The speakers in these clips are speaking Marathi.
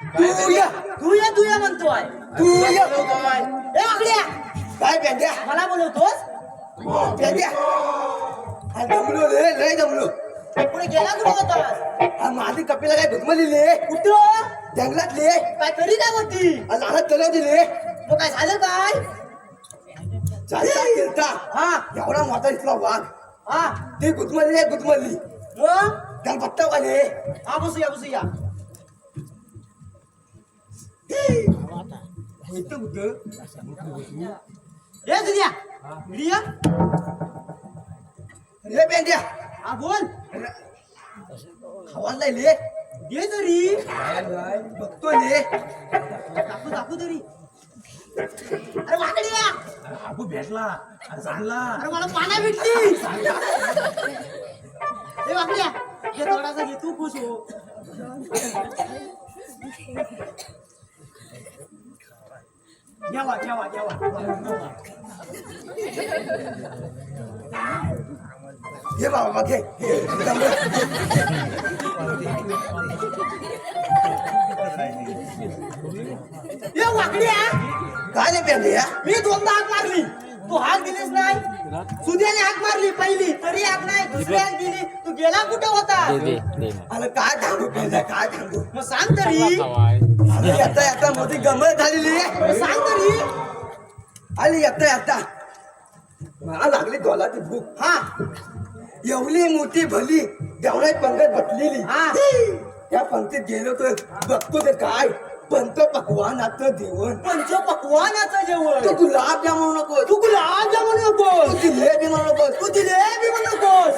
तू या तू ये तू ये म्हणतोय. तू या. ए वाकड्या. काय पेंड्या? मला बोलवतोस? पेंड्या? हा जमलो रे लय जमलो पुढे गेला कुठे होतास हा माझी कपिला काय घुसमलेले कुठं? जंगलातले. काय करी काय होती? लहान तलाव दिले मग काय झालं काय? चालता फिरता हा. एवढा मोठा दिसला वाघ. हा. ती गुदमरली गुदमरली मग? त्याला पत्ता आले हा बसूया बसूया. रे पेंड्या हा बोल. हवा लायले ये तरी. बघतो ले. दाखवू दाखवू तरी. अरे वाकड्या अबू भेटला. चांगला अरे मला पाना भेटली. ए वाकड्या हे थोडासा घे तू खुश हो. घ्यावा घ्यावा घ्यावा हे बाबा घे ए वाकड्या काय रे पेंड्या मी दोनदा हाक मारली तू हाक दिलीस नाही. सुद्याने हाक मारली पहिली तरी हाक नाही. दुसरी हाक दिली. तू गेला कुठं होता? अरे काय थांबू पेंड्या काय थांबू? मग सांग तरी. अरे येता येता मोठी गमत झालेली मग सांग तरी. आली येता येता मला लागली डोलाची भूक. हा. एवढी मोठी भली देवळात पंगत बसलेली. हा. त्या पंक्तीत गेलो तर बघतो ते काय. पंत पकवानाचं जेवण. पंच पकवानाचं जेवण. तू गुलाब जामुन नको तू गुलाबजामुन तू नकोस. जिलेबी म्हणू नको तू जिलेबी म्हणू नकोस.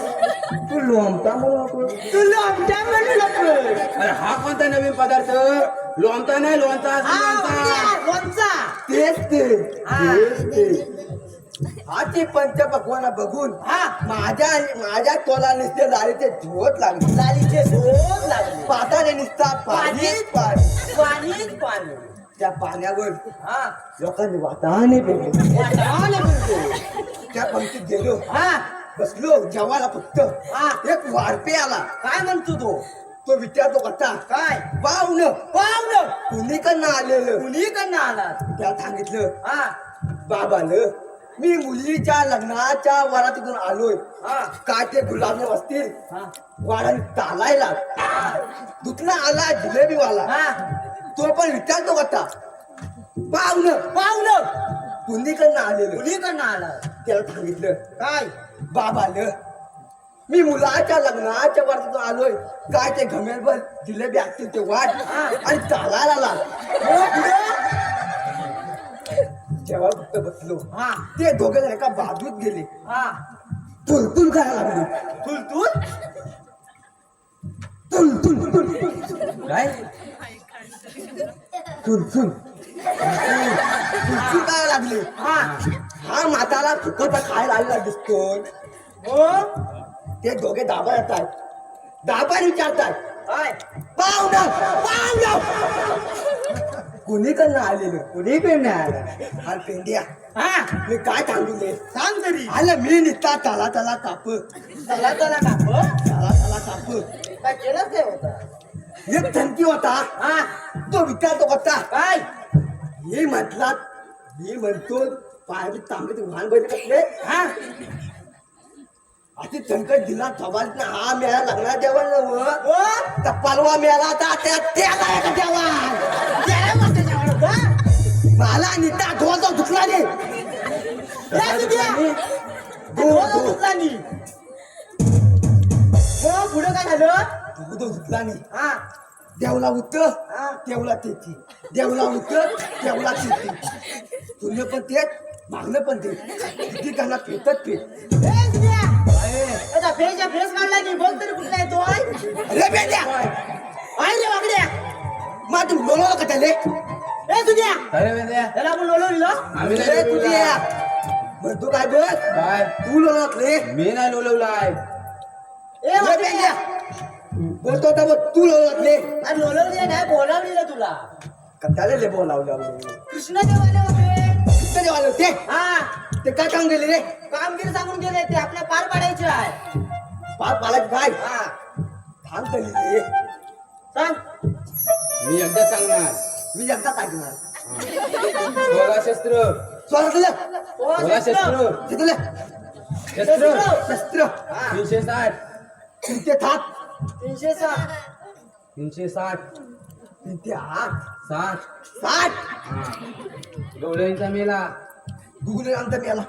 तू लोमटा म्हणू नको तू लांबट्या म्हणू नकोस. अरे हा कोणता नवीन पदार्थ? लोणचा नाही लोणचा. लोणचा. तेच ते हा. तेच ते. हा ते पंच पकवाना बघून हा. माझ्या माझ्या तोला नुसते लालीचे झोत लागले. लालीचे झोप लागले. पाताने निसता पाणी पाणी पाणीच पाणी त्या पाण्यावर हा. लोकांनी वाताने पेरले वाटाणे बोलतो त्या पंक्तीत गेलो. हा. बसलो. जेवायला फक्त हा. एक वारपे आला. काय म्हणतो तो? तो विचारतो कसा काय? पाहुण. पाहुणं. कुणीकडनं आलेलं? कुणीकडनं आलात त्या सांगितलं हा. बाबानं मी मुलीच्या लग्नाच्या वरातीतून आलोय. काय ते गुलाबने बसतील? हा. वाढाने चालायला दुसरा आला जिलेबीवाला तो पण विचारतो कसा पाहुण. पाहुणं. कुणीकडनं आलेलं. कुणीकडनं आलात त्याला सांगितलं काय? बाबानं मी मुलाच्या लग्नाच्या वरातीतून आलोय. काय ते घमेलभर जिलेबी असतील ते वाट. आणि चालायला लाग. हो? तेव्हा फक्त बसलो. हा. ते दोघे जण एका बाजूत गेले. तुलतुल करायला लागले. तुलतुल? तुलतुल तुलतुल. काय? तुलतुल. तुलतुल करायला लागले. हा. हा म्हातारा फुकट खायला आलेला दिसतोय हो? ते दोघे दाबा येतात. दाबा विचारतात. काय पाहुणा पाहुणा कुणीकडनं आलेलं कुणीकडनं आलं? हा पेंड्या हा? मी काय सांगू दे सांग तरी. आलं मी निघता त्याला त्याला काप. चला चला काप? त्याला त्याला काप. काय केलं ते होतं? एक धमकी होता. हा? तो विचारतो होता. काय? हे म्हटला मी म्हणतो पायाची तांबडी वाहन बैल कसले हा? अशी संकट दिला सवाल ना हा मेळा लागणार जेवण नव तर मेळा आता त्या म्हणते जेवण मला निता धोचा दुखला रे हो, धो दुखला नी. हो पुढं काय झालं? धो दुखला नाही हा. देवला उत्तर देवला तेथी. देवला उत्तर देवला तेथी. पुण्य पण तेच मागणं पण तेच. किती ए, तुझ्या. आता फेसच्या फेस काढला की बोल तरी कुठला येतोय अरे बेट्या आहे रे वागड्या मा तू बोलवलं का त्याले ए तुझ्या अरे वेद्या? त्याला आपण लोलवलं आम्ही अरे नाही तुझी लोलवला. म्हणतो काय बघ काय? तू लोळतले? मी नाही लोलवलाय ए बेट्या बोलतो होता बघ तू लोळतले. अरे लोलवली नाही बोलावलेलं तुला. कशाला ले बोलावलं कृष्णदेवाने होते. होते? हा. ते काय काम गेले रे? कामगिरी सांगून गेले ते आपल्या पार पाडायचे आहे. पाच पालाच काय? हा. थांब तरी रे सांग. मी एकदा सांगणार. मी एकदा ऐकणार सोळा शस्त्र. सोळा तुला. सोळा शस्त्र. तिथलं शस्त्र. शस्त्र. तीनशे साठ. तीनशे सात तीनशे सहा तीनशे साठ. तीनशे आठ. साठ. साठ. हा. गवळ्यांचा मेला. गुगल अंत मिळाला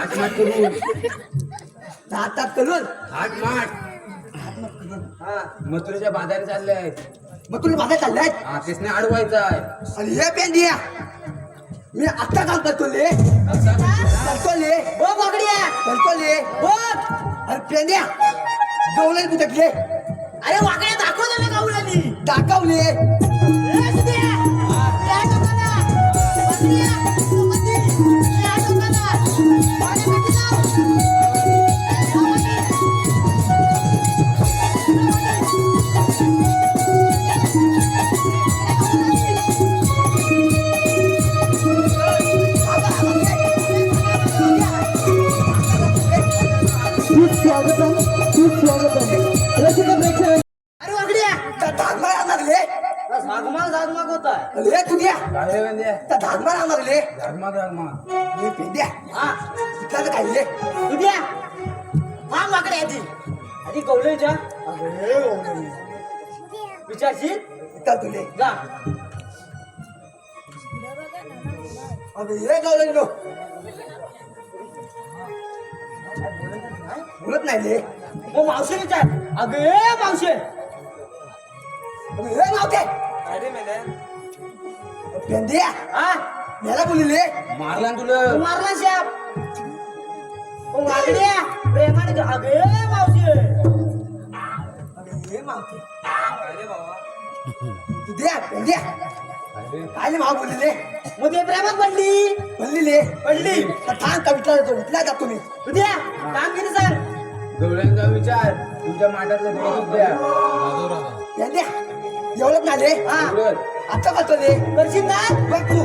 आठ माठ करून. आठ करून. आठ माठ हा. मथुरेच्या बाजारी चालले आहेत मग तुला माझा चाललाय? हा तेसने अडवायचा आहे आणि हे पेंडिया. मी आत्ता काम करतो ले करतो ले हो बागड्या करतो ले बघ अरे पेंड्या गवळे बुटकले अरे वाकड्या दाखव ना गावलानी टाकावले अरे वाकड्या त्या धागमार आणणार ले झागमाग झागमाग होत आहे? ले तुझ्या काय रे त्या धागमार आणणार ले धर्मा धर्मा पेंड्या हा. तिथलं काय ले उद्या हा वाकड्या आधी आधी कवलेच्या विचारशील? तुले जा. अबे बोलत नाही ले मग मावशी विचार अगे मावशी. अबे हे नव्हते अरे मेले पेंड्या हा मला बोलले. मारला ना तुला. मारला शाप मग वाकड्या प्रेमाने जा. अगे मावशी. अबे हे मावते तुझ्या पेंड्या अरे काय माव बोलले ते प्रेमात पडली. बोलली ले पडली. तर थांब का विचारतो उठला जातो मी उद्या? काम किती सांग गवळ्यांचा विचार. तुमच्या माठातलं दूध द्या. एवढंच नाही ले हा. आता करतो ले करशील ना? बघ तू.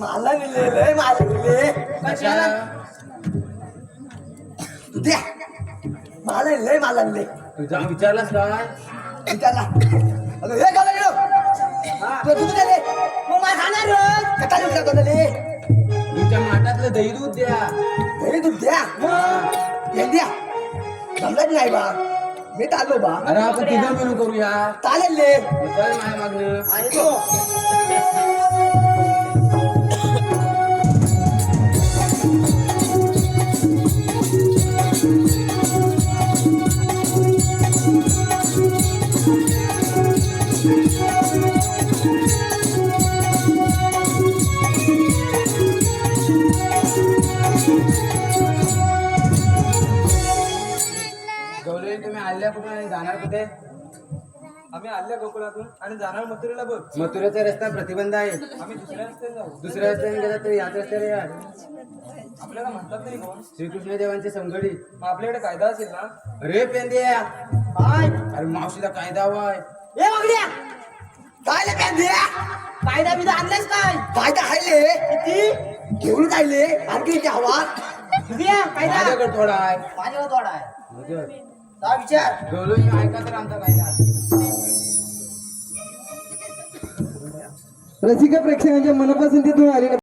मला मिळले मला मिळले कशाला? तुझ्या मला लय मला मिळले तू जाऊन विचारलास काय विचारला. अगं हे गेलो मग तुमच्या माठातलं दही दूध द्या. घरी दूध द्या. समजत नाही बा. मी चाललो बा. अरे आपण तिघं मिळून करूया. चालेल ले. चल माझ्या मागणं. आणि तो. आम्ही आल्या गोकुळातून आणि जाणार मथुरेला बघ. मथुरेचा रस्ता प्रतिबंध आहे. आम्ही दुसऱ्या रस्त्याने जाऊ. दुसऱ्या रस्त्याने गेला तर याच रस्त्याने या. आपल्याला म्हणतात तरी कोण? श्रीकृष्ण देवांचे संगडी. मग आपल्याकडे कायदा असेल ना? अरे पेंद्या काय अरे मावशीला कायदा हवाय ए वाकड्या काय कायदा बिदा आणलास काय? काय तर आहे ले. किती? घेऊन काय ले? आणखी इथे हवा उद्या कायदा. माझ्याकडे थोडा आहे. माझ्यावर थोडा आहे. म्हणजे विचार. गवळी ऐका तर आमचा कायदा. रसिका प्रेक्षकांच्या मनपसंतीतून आलेल्या